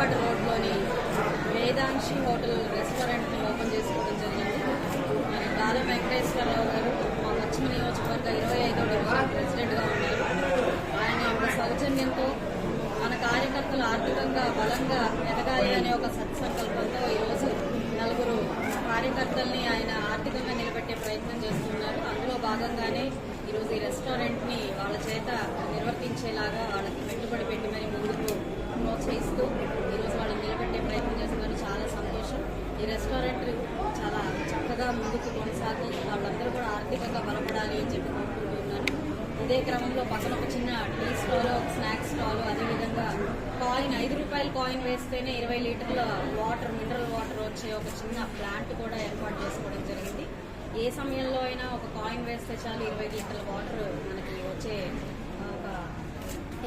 ఏర్పాటు రోడ్లోని Vedanshi hotel రెస్టారెంట్ని open చేసుకోవడం జరిగింది. మన గాలం వెంకటేశ్వరరావు గారు మా పశ్చిమ నియోజకవర్గ ఇరవై ఐదో డివిజన్ ప్రెసిడెంట్గా ఉన్నారు. ఆయన యొక్క సౌజన్యంతో మన కార్యకర్తలు ఆర్థికంగా బలంగా ఎదగాలి అనే ఒక సత్సంకల్పంతో ఈరోజు నలుగురు కార్యకర్తల్ని ఆయన ఆర్థికంగా నిలబెట్టే ప్రయత్నం చేస్తున్నారు. అందులో భాగంగానే ఈరోజు ఈ రెస్టారెంట్ని వాళ్ళ చేత నిర్వర్తించేలాగా వాళ్ళకి పెట్టుబడి పెట్టి మరి ముందుకు ప్రోత్సహిస్తూ ఈరోజు వాళ్ళని నిలబెట్టే ప్రయత్నం చేస్తున్నారు చాలా సంతోషం ఈ రెస్టారెంట్ చాలా చక్కగా ముందుకు కొనసాగి వాళ్ళందరూ కూడా ఆర్థికంగా బలపడాలి అని చెప్పి కోరుకుంటున్నాను. ఇదే క్రమంలో పక్కన ఒక చిన్న టీ స్టాల్ ఒక స్నాక్స్ స్టాల్ అదేవిధంగా కాయిన్ ఐదు రూపాయల కాయిన్ వేస్తేనే ఇరవై లీటర్ల వాటర్ మినరల్ వాటర్ వచ్చే ఒక చిన్న ప్లాంట్ కూడా ఏర్పాటు చేసుకోవడం జరిగింది. ఏ సమయంలో అయినా ఒక కాయిన్ వేస్తే చాలు ఇరవై లీటర్ల వాటర్ మనకి వచ్చే ఒక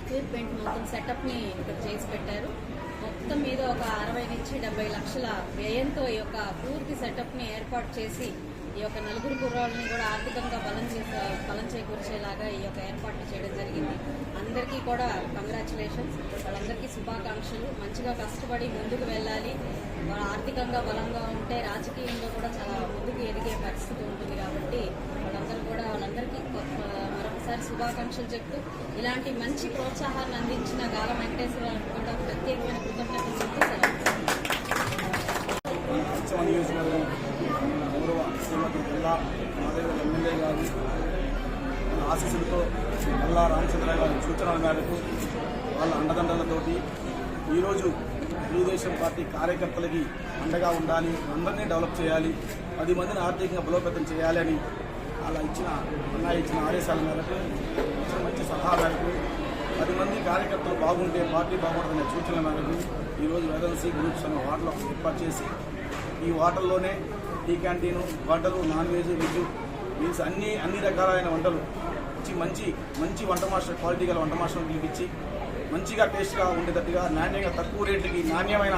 ఎక్విప్మెంట్ మొత్తం సెటప్ని ఇక్కడ చేసి పెట్టారు. ఒక అరవై నుంచి డెబ్బై లక్షల వ్యయంతో ఈ యొక్క పూర్తి సెటప్ని ఏర్పాటు చేసి ఈ యొక్క నలుగురు కుర్రాళ్ళని కూడా ఆర్థికంగా బలం చేసే బలం చేకూర్చేలాగా ఈ యొక్క ఏర్పాట్లు చేయడం జరిగింది. అందరికీ కూడా కంగ్రాచులేషన్స్ వాళ్ళందరికీ శుభాకాంక్షలు. మంచిగా కష్టపడి ముందుకు వెళ్ళాలి. వాళ్ళు ఆర్థికంగా బలంగా ఉంటే రాజకీయంలో కూడా చాలా ముందుకు ఎదిగే పరిస్థితి ఉంటుంది కాబట్టి వాళ్ళందరూ కూడా వాళ్ళందరికీ కొత్త- మరొకసారి శుభాకాంక్షలు చెప్తూ ఇలాంటి మంచి ప్రోత్సాహాన్ని అందించిన గాల వెంకటేశ్వర కూడా ప్రత్యేకమైన కృతజ్ఞతలు చెప్తూ గౌరవ ఆశీస్సులతో మల్లా రామచంద్ర గారి సూచనల మేరకు వాళ్ళ అండదండలతోటి ఈరోజు తెలుగుదేశం పార్టీ కార్యకర్తలకి అండగా ఉండాలి అందరినీ డెవలప్ చేయాలి పది మందిని ఆర్థికంగా బలోపేతం చేయాలి అని అలా ఇచ్చిన అన్న ఇచ్చిన ఆదేశాల మేరకు ఇచ్చిన మంచి సలహా మేరకు పది మంది కార్యకర్తలు బాగుంటే పార్టీ బాగుంటుందనే సూచనల మేరకు ఈరోజు వేదన్సీ గ్రూప్స్ అనే వాటర్లో ఏర్పాటు చేసి ఈ వాటర్లోనే టీ క్యాంటీన్ వంటలు నాన్ వెజ్ వెజ్ మీల్స్ అన్ని అన్ని రకాలైన వంటలు ఇచ్చి మంచి మంచి వంట మాస్టర్ క్వాలిటీ గల వంట మాస్టర్ పిలిపించి మంచిగా టేస్ట్గా ఉండేటట్టుగా నాణ్యంగా తక్కువ రేట్లకి నాణ్యమైన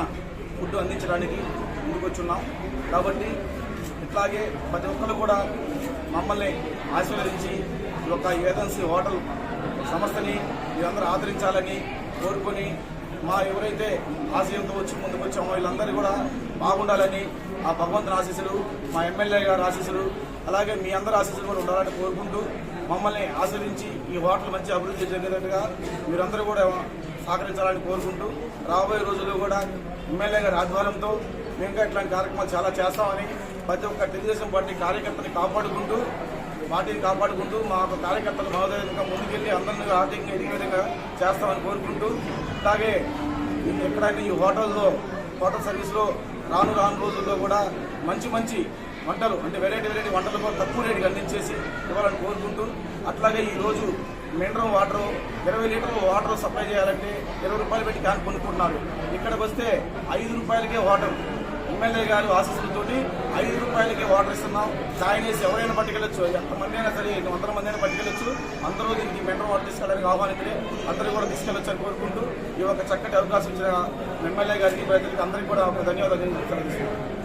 ఫుడ్ అందించడానికి ముందుకొచ్చున్నాం. కాబట్టి ఇట్లాగే ప్రతి ఒక్కరు కూడా మమ్మల్ని ఆశీర్వదించి ఈ యొక్క ఏజెన్సీ హోటల్ సంస్థని మీరందరూ ఆదరించాలని కోరుకొని మా ఎవరైతే ఆశయంతో వచ్చి ముందుకు వచ్చామో వీళ్ళందరూ కూడా బాగుండాలని ఆ భగవంతుని ఆశీస్సులు మా ఎమ్మెల్యే గారి ఆశీస్సులు అలాగే మీ అందరి ఆశీస్సులు కూడా ఉండాలని కోరుకుంటూ మమ్మల్ని ఆశీర్వించి ఈ హోటల్ మంచి అభివృద్ధి జరిగేటట్టుగా మీరందరూ కూడా సహకరించాలని కోరుకుంటూ రాబోయే రోజుల్లో కూడా ఎమ్మెల్యే గారి ఆధ్వర్యంతో మేము ఇట్లాంటి కార్యక్రమాలు చాలా చేస్తామని ప్రతి ఒక్క తెలుగుదేశం పార్టీ కార్యకర్తని కాపాడుకుంటూ పార్టీని కాపాడుకుంటూ మా యొక్క కార్యకర్తలు మహోదయంగా ముందుకెళ్ళి అందరినీ ఆర్థికంగా ఎదిగే విధంగా చేస్తామని కోరుకుంటూ అలాగే ఎక్కడైనా ఈ హోటల్లో హోటల్ సర్వీస్లో రాను రాను రోజుల్లో కూడా మంచి మంచి వంటలు అంటే వెరైటీ వెరైటీ వంటలు కూడా తక్కువ రేటుకి అందించేసి ఇవ్వాలని కోరుకుంటూ అట్లాగే ఈరోజు మినరల్ వాటర్ ఇరవై లీటర్ల వాటర్ సప్లై చేయాలంటే ఇరవై రూపాయలు పెట్టి క్యాన్ కొనుక్కుంటున్నారు. ఇక్కడికి వస్తే ఐదు రూపాయలకే వాటర్. ఎమ్మెల్యే గారు ఆశీస్సులతోటి ఐదు రూపాయలకి వాటర్ ఇస్తున్నాం. చాయ్ ఎవరైనా పట్టుకెళ్ళచ్చు. ఎంతమంది అయినా సరే ఎన్ని వందల మంది అయినా పట్టుకెళ్ళచ్చు. అందరూ దీనికి మినరల్ వాటర్ తీసుకెళ్ళడానికి ఆహ్వానితులే అందరూ కూడా తీసుకెళ్ళొచ్చు అని కోరుకుంటూ ఈ యొక్క చక్కటి అవకాశం ఇచ్చిన ఎమ్మెల్యే గారికి ప్రజలకు అందరికీ కూడా ఒక ధన్యవాదాలు తెలియజేస్తున్నాను.